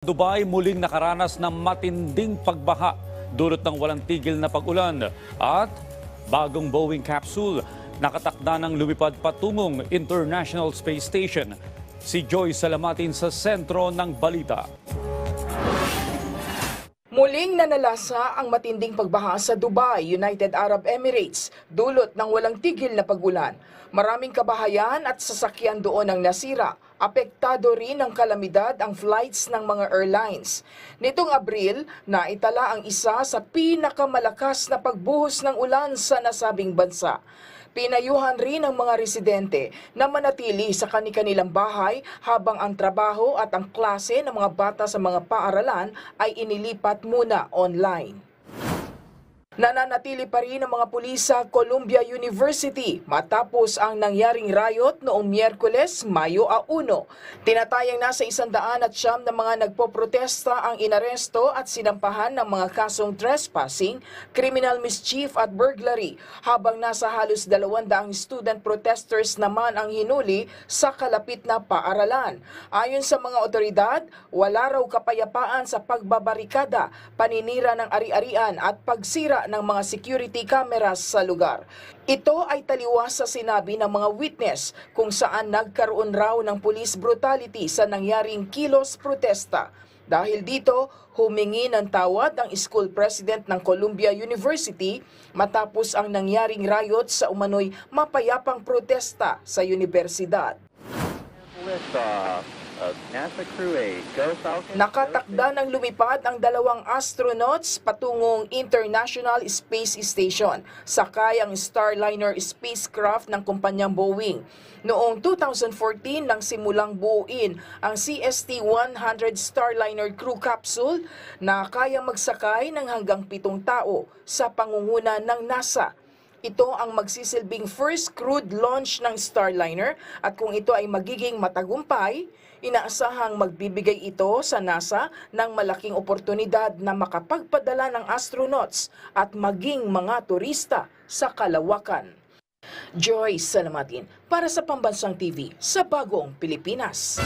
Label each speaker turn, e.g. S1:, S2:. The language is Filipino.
S1: Dubai muling nakaranas ng matinding pagbaha dulot ng walang tigil na pag-ulan at bagong Boeing capsule nakatakda ng lumipad patungong International Space Station. Si Joy Salamatin sa sentro ng balita.
S2: Muling nanalasa ang matinding pagbaha sa Dubai, United Arab Emirates, dulot ng walang tigil na pagulan. Maraming kabahayan at sasakyan doon ang nasira. Apektado rin ng kalamidad ang flights ng mga airlines. Nitong Abril, naitala ang isa sa pinakamalakas na pagbuhos ng ulan sa nasabing bansa. Pinayuhan rin ang mga residente na manatili sa kani-kanilang bahay habang ang trabaho at ang klase ng mga bata sa mga paaralan ay inilipat muna online. Nananatili pa rin ang mga pulis sa Columbia University matapos ang nangyaring riot noong Miyerkules, Mayo a 1. Tinatayang nasa isandaan at siyam na mga nagpoprotesta ang inaresto at sinampahan ng mga kasong trespassing, criminal mischief at burglary, habang nasa halos 200 student protesters naman ang hinuli sa kalapit na paaralan. Ayon sa mga otoridad, wala raw kapayapaan sa pagbabarikada, paninira ng ari-arian at pagsira ng mga security cameras sa lugar. Ito ay taliwas sa sinabi ng mga witness kung saan nagkaroon raw ng police brutality sa nangyaring kilos protesta. Dahil dito, humingi ng tawad ang school president ng Columbia University matapos ang nangyaring riot sa umano'y mapayapang protesta sa universidad.
S3: Liftoff NASA Crew 8. Go Falcon.
S2: Nakatakda ng lumipad ang dalawang astronauts patungong International Space Station, sakay ang Starliner spacecraft ng kumpanyang Boeing. Noong 2014 nang simulang buuin ang CST-100 Starliner crew capsule na kayang magsakay ng hanggang pitong tao sa pangunguna ng NASA. Ito ang magsisilbing first crewed launch ng Starliner at kung ito ay magiging matagumpay, inaasahang magbibigay ito sa NASA ng malaking oportunidad na makapagpadala ng astronauts at maging mga turista sa kalawakan. Joy Salamatin para sa Pambansang TV sa Bagong Pilipinas.